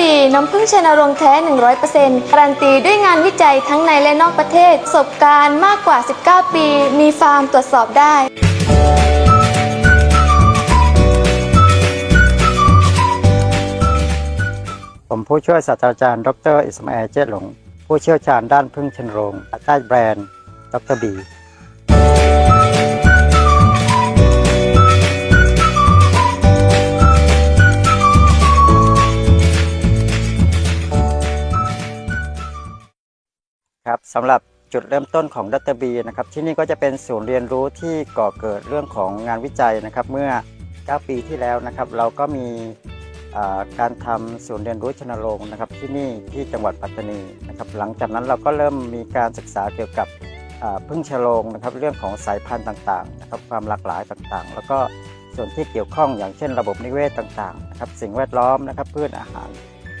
บีน้ำผึ้งชนรงแท้ 100%การันตีด้วยงานวิจัยทั้งในและนอกประเทศ ประสบการณ์มากกว่า 19 ปี มีฟาร์มตรวจสอบได้ ผมผู้ช่วยศาสตราจารย์ ดร อิสมาเอลเจตหลง ผู้เชี่ยวชาญด้านพึ่งชนโรงใต้แบรนด์ ดรบี สำหรับจุดเริ่มต้นของดัตเตอร์บีนะครับที่นี่ก็จะเป็นศูนย์เรียนรู้ที่ก่อเกิดเรื่องของงานวิจัยนะครับเมื่อ 9 ปีที่แล้วนะครับ เราก็มีการทำศูนย์เรียนรู้ชนโรงนะครับที่นี่ที่จังหวัดปัตตานีนะครับหลังจากนั้นเราก็เริ่มมีการศึกษาเกี่ยวกับพึ่งชโรงนะครับเรื่องของสายพันธุ์ต่างๆนะครับความหลากหลายต่างๆ แล้วก็ส่วนที่เกี่ยวข้องอย่างเช่นระบบนิเวศต่างๆนะครับสิ่งแวดล้อมนะครับพืชอาหาร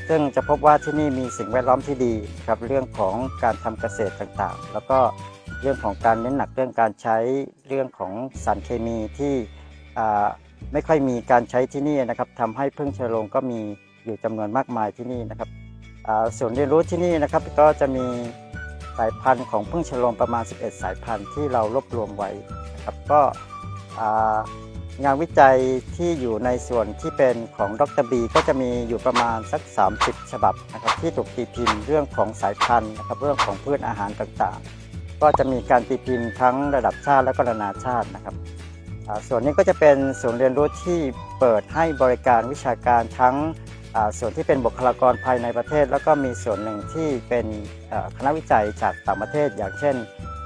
ซึ่งจะพบว่าที่นี่มีสิ่งแวดล้อมที่ดีครับเรื่องของการทำเกษตรต่างๆ แล้วก็เรื่องของการเน้นหนักเรื่องการใช้เรื่องของสารเคมีที่ไม่ค่อยมีการใช้ที่นี่นะครับทำให้พึ่งชะโรงก็มีอยู่จำนวนมากมายที่นี่นะครับส่วนเรียนรู้ที่นี่นะครับก็จะมีสายพันธุ์ของพึ่งชะโรงประมาณ 11 สายพันธุ์ที่เรารวบรวมไว้นะครับก็ งานวิจัยที่อยู่ในส่วนที่เป็นของดรบีก็จะมีอยู่ประมาณสัก 30 ฉบับนะครับที่ถูกตีพิมพ์เรื่องของสายพันธุ์นะครับเรื่องของพืชอาหารต่างๆ ก็จะมีการตีพิมพ์ทั้งระดับชาติและก็นานาชาตินะครับส่วนนี้ก็จะเป็นศูนย์เรียนรู้ที่เปิดให้บริการวิชาการทั้งส่วนที่เป็นบุคลากรภายในประเทศ แล้วก็มีส่วนหนึ่งที่เป็นคณะวิจัยจากต่างประเทศ อย่างเช่น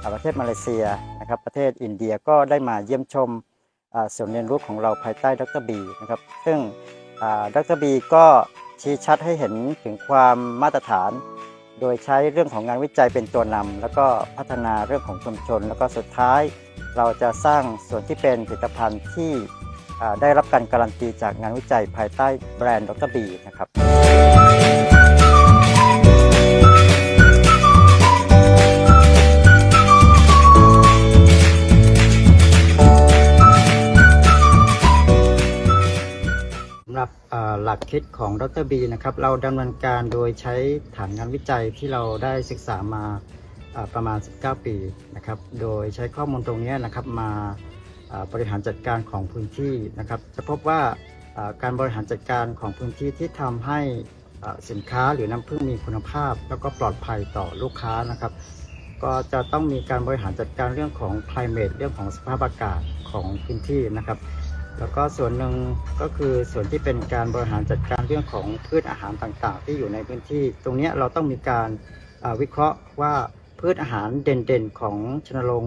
อ่าประเทศมาเลเซียนะครับประเทศอินเดียก็ได้มาเยี่ยมชม ศูนย์เรียนรู้ของเราภายใต้ดรบีนะครับ ซึ่งดรบีก็ชี้ชัดให้เห็นถึงความมาตรฐาน โดยใช้เรื่องของงานวิจัยเป็นตัวนำแล้วก็พัฒนาเรื่องของชุมชน แล้วก็สุดท้าย เราจะสร้างส่วนที่เป็นผลิตภัณฑ์ที่ได้รับการการันตีจากงานวิจัยภายใต้แบรนด์ดรบีนะครับ รับหลักคิดของดรบีนะครับ เราดำเนินการโดยใช้ฐานงานวิจัยที่เราได้ศึกษามาประมาณ 19 ปีนะครับ โดยใช้ข้อมูลตรงนี้นะครับมาบริหารจัดการของพื้นที่นะครับ จะพบว่าการบริหารจัดการของพื้นที่ที่ทำให้สินค้าหรือน้ำผึ้งมีคุณภาพ แล้วก็ปลอดภัยต่อลูกค้านะครับ ก็จะต้องมีการบริหารจัดการเรื่องของ climate เรื่องของสภาพอากาศของพื้นที่นะครับ แล้วก็ส่วนหนึ่งก็คือส่วนที่เป็นการบริหารจัดการเรื่องของพืชอาหารต่างๆ ที่อยู่ในพื้นที่ ตรงนี้เราต้องมีการวิเคราะห์ว่าพืชอาหารเด่นๆ ของชนรง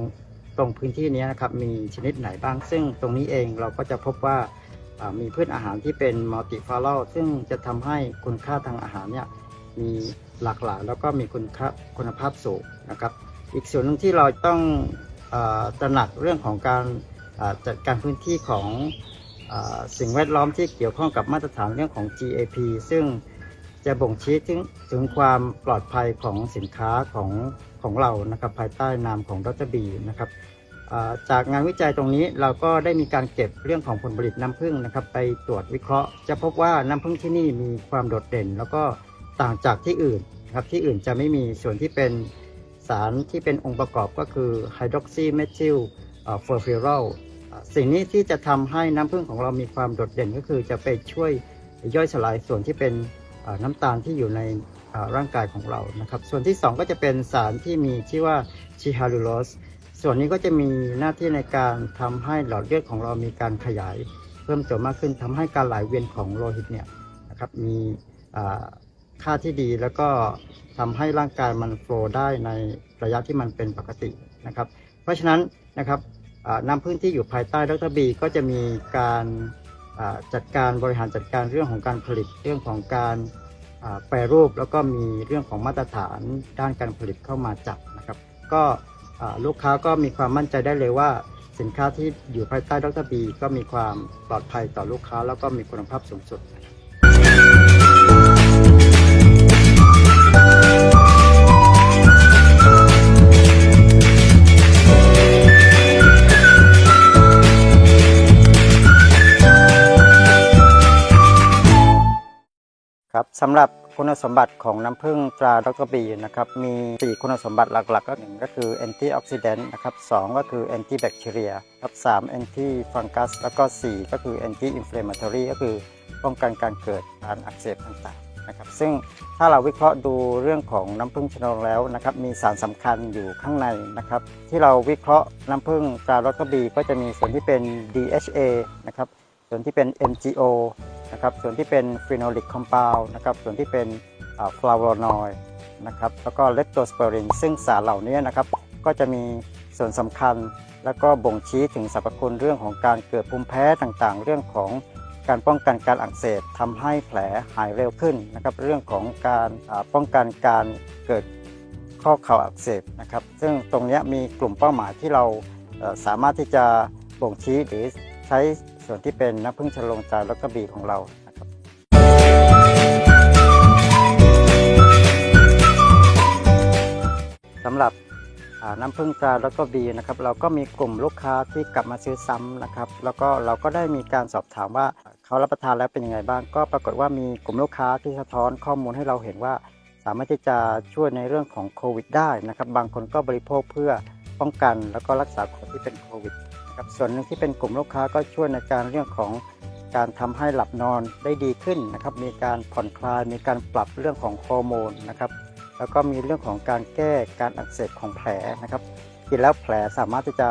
ตรงพื้นที่นี้นะครับมีชนิดไหนบ้าง ซึ่งตรงนี้เองเราก็จะพบว่ามีพืชอาหารที่เป็นมัลติฟา r ลซึ่งจะทำให้คุณค่าทางอาหารเนี่ยมีหลากหลายแล้วก็มีคุณค่าคุณภาพสูงนะครับ อีกส่วนหนึ่งที่เราต้องอตระหนักเรื่องของการ จัดการพื้นที่ของอสิ่งแวดล้อมที่เกี่ยวข้องกับมาตรฐานเรื่องของ GAP ซึ่งจะบ่งชี้ถึงถึงความปลอดภัยของสินค้าของของเรานะครับภายใต้นามของดรบีนะครับจากงานวิจัยตรงนี้เราก็ได้มีการเก็บเรื่องของผลผลิตน้ำผึ้งนะครับไปตรวจวิเคราะห์ จะพบว่าน้ำผึ้งที่นี่มีความโดดเด่น แล้วก็ต่างจากที่อื่นครับที่อื่นจะไม่มีส่วนที่เป็นสารที่เป็นองค์ประกอบก็คือไฮดรอกซีเมทิลเฟอร์ฟิรอล สิ่งนี้ที่จะทำให้น้ำผึ้งของเรามีความโดดเด่นก็คือจะไปช่วยย่อยสลายส่วนที่เป็นน้ำตาลที่อยู่ในร่างกายของเรานะครับ ส่วนที่ 2 ก็จะเป็นสารที่มีชื่อว่าชิฮาลูโลสส่วนนี้ก็จะมีหน้าที่ในการทำให้หลอดเลือดของเรามีการขยาย เพิ่มตัวมากขึ้นทำให้การไหลเวียนของโลหิตเนี่ยนะครับมีค่าที่ดีแล้วก็ทำให้ร่างกายมันโฟลได้ในระยะที่มันเป็นปกตินะครับ เพราะฉะนั้นนะครับ นำพึ่งที่อยู่ภายใต้ดรบีก็จะมีการจัดการบริหารจัดการเรื่องของการผลิตเรื่องของการแปรรูปแล้วก็มีเรื่องของมาตรฐานด้านการผลิตเข้ามาจับนะครับ ก็ลูกค้าก็มีความมั่นใจได้เลยว่า สินค้าที่อยู่ภายใต้ดรบีก็มีความปลอดภัยต่อลูกค้า แล้วก็มีคุณภาพสูงสุด ครับสำหรับคุณสมบัติของน้ำผึ้งตราดรบีนะครับมี 4 คุณสมบัติหลักๆ ก็หนึ่งก็คือแอนตี้ออกซิแดนต์นะครับสองก็คือแอนตี้แบคทีเรียครับสามแอนตี้ฟังกัสแล้วก็ 4 ก็คือแอนตี้อินฟล m ม t o r y ก็คือป้องกันการเกิดการอักเสบต่างๆนะครับซึ่งถ้าเราวิเคราะห์ดูเรื่องของน้ำผึ้งชนงแล้วนะครับมีสารสำคัญอยู่ข้างในนะครับที่เราวิเคราะห์น้ำผึ้งตราดรบีก็จะมีส่วนที่เป็น DHA นะครับส่วนที่เป็น MGO นะครับส่วนที่เป็นฟีโนลิกคอมเพลนะครับส่วนที่เป็นฟลาโวนอยด์นะครับแล้วก็เลปโตสเปอรินซึ่งสารเหล่านี้นะครับก็จะมีส่วนสำคัญ แล้วก็บ่งชี้ถึงสรรพคุณเรื่องของการเกิดภูมิแพ้ต่างๆ เรื่องของการป้องกันการอักเสบทำให้แผลหายเร็วขึ้นนะครับเรื่องของการป้องกันการเกิดข้อเข่าอักเสบนะครับซึ่งตรงนี้มีกลุ่มเป้าหมายที่เราสามารถที่จะบ่งชี้หรือใช้ ส่วนที่เป็นน้ำผึ้งชะลงใจแล้วก็บีของเรานะครับสำหรับน้ำผึ้งตราแล้วก็บีนะครับ เราก็มีกลุ่มลูกค้าที่กลับมาซื้อซ้ำนะครับ แล้วก็เราก็ได้มีการสอบถามว่าเขารับประทานแล้วเป็นยังไงบ้าง ก็ปรากฏว่ามีกลุ่มลูกค้าที่สะท้อนข้อมูลให้เราเห็นว่า สามารถที่จะช่วยในเรื่องของโควิดได้นะครับ บางคนก็บริโภคเพื่อป้องกัน แล้วก็รักษาคนที่เป็นโควิด นะครับส่วนหนึ่งที่เป็นกลุ่มลูกค้าก็ช่วยในการเรื่องของการทำให้หลับนอนได้ดีขึ้นนะครับ มีการผ่อนคลาย มีการปรับเรื่องของฮอร์โมนนะครับ แล้วก็มีเรื่องของการแก้การอักเสบของแผลนะครับ กินแล้วแผลสามารถที่จะ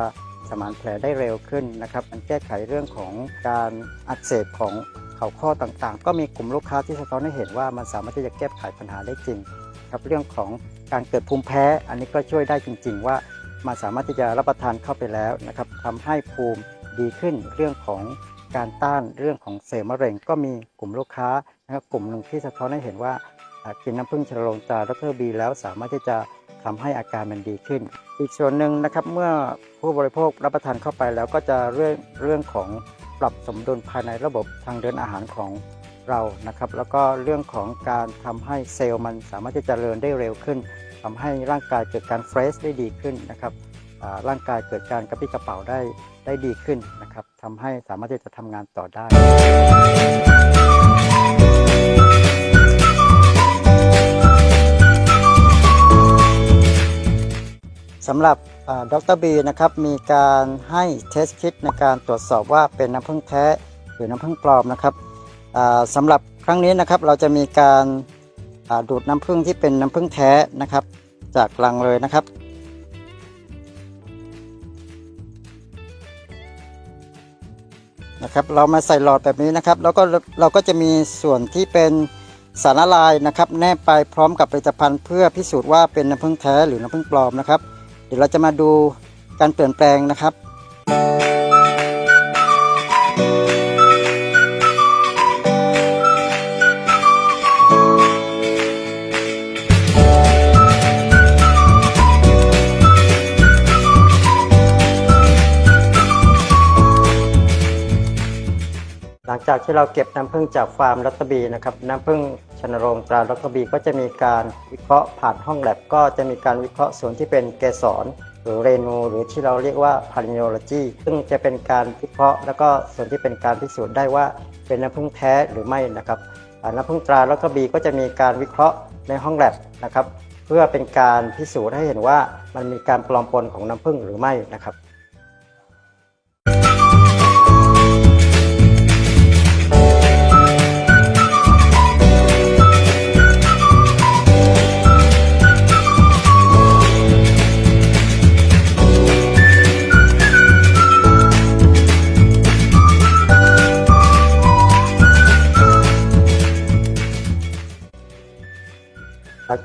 สมานแผลได้เร็วขึ้นนะครับมันแก้ไขเรื่องของการอักเสบของเข่าข้อต่างๆ ก็มีกลุ่มลูกค้าที่สะท้อนให้เห็นว่ามันสามารถที่จะแก้ไขปัญหาได้จริง ครับเรื่องของการเกิดภูมิแพ้ อันนี้ก็ช่วยได้จริง ๆ ว่า มันสามารถที่จะรับประทานเข้าไปแล้วนะครับทำให้ภูมิดีขึ้นเรื่องของการต้านเรื่องของเซลล์มะเร็ง ก็มีกลุ่มลูกค้านะครับกลุ่มหนึ่งที่สะท้อนให้เห็นว่ากินน้ำผึ้งชะลงตาดรบีแล้วสามารถที่จะทำให้อาการมันดีขึ้น อีกส่วนหนึ่งนะครับเมื่อผู้บริโภครับประทานเข้าไปแล้วก็จะเรื่องเรื่องของปรับสมดุลภายในระบบทางเดินอาหารของเรานะครับ แล้วก็เรื่องของการทำให้เซลล์มันสามารถที่จะเจริญได้เร็วขึ้น ทำให้ร่างกายเกิดการเฟรชได้ดีขึ้นนะครับร่างกายเกิดการกระปี้กระเป๋าได้ได้ดีขึ้นนะครับทำให้สามารถที่จะทำงานต่อได้สำหรับดรบีนะครับมีการให้เทสคิดในการตรวจสอบว่าเป็นน้ำผึ้งแท้หรือน้ำผึ้งปลอมนะครับสำหรับครั้งนี้นะครับเราจะมีการ ดูดน้ำผึ้งที่เป็นน้ำผึ้งแท้นะครับ จากลังเลยนะครับ นะครับ เรามาใส่หลอดแบบนี้นะครับ แล้วก็เราก็จะมีส่วนที่เป็นสารละลายนะครับ แนบไปพร้อมกับผลิตภัณฑ์เพื่อพิสูจน์ว่าเป็นน้ำผึ้งแท้หรือน้ำผึ้งปลอมนะครับ เดี๋ยวเราจะมาดูการเปลี่ยนแปลงนะครับ จากที่เราเก็บน้ำผึ้งจากฟาร์มรัตบีนะครับน้ำผึ้งชนโรงตรารัตบีก็จะมีการวิเคราะห์ผ่านห้องแลบก็จะมีการวิเคราะห์ส่วนที่เป็นเกสรหรือเรนูหรือที่เราเรียกว่าพาริโอโลจีซึ่งจะเป็นการวิเคราะห์ แล้วก็ส่วนที่เป็นการพิสูจน์ได้ว่าเป็นน้ำผึ้งแท้หรือไม่นะครับน้ำผึ้งตรารัตบีก็จะมีการวิเคราะห์ในห้องแลบนะครับ เพื่อเป็นการพิสูจน์ให้เห็นว่ามันมีการปลอมปนของน้ำผึ้งหรือไม่นะครับ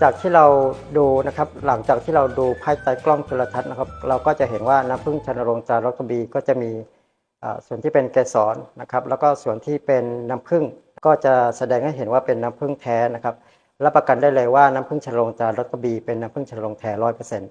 จากที่เราดูนะครับหลังจากที่เราดูภายใต้กล้องจุลทรรศน์นะครับ เราก็จะเห็นว่าน้ำผึ้งชนโรงจารกบีก็จะมีส่วนที่เป็นเกสรนะครับ แล้วก็ส่วนที่เป็นน้ำผึ้งก็จะแสดงให้เห็นว่าเป็นน้ำผึ้งแท้นะครับรับประกันได้เลยว่าน้ำผึ้งชนโรงจารกบีเป็นน้ำผึ้งชนโรงแท้ร้อยเปอร์เซ็นต์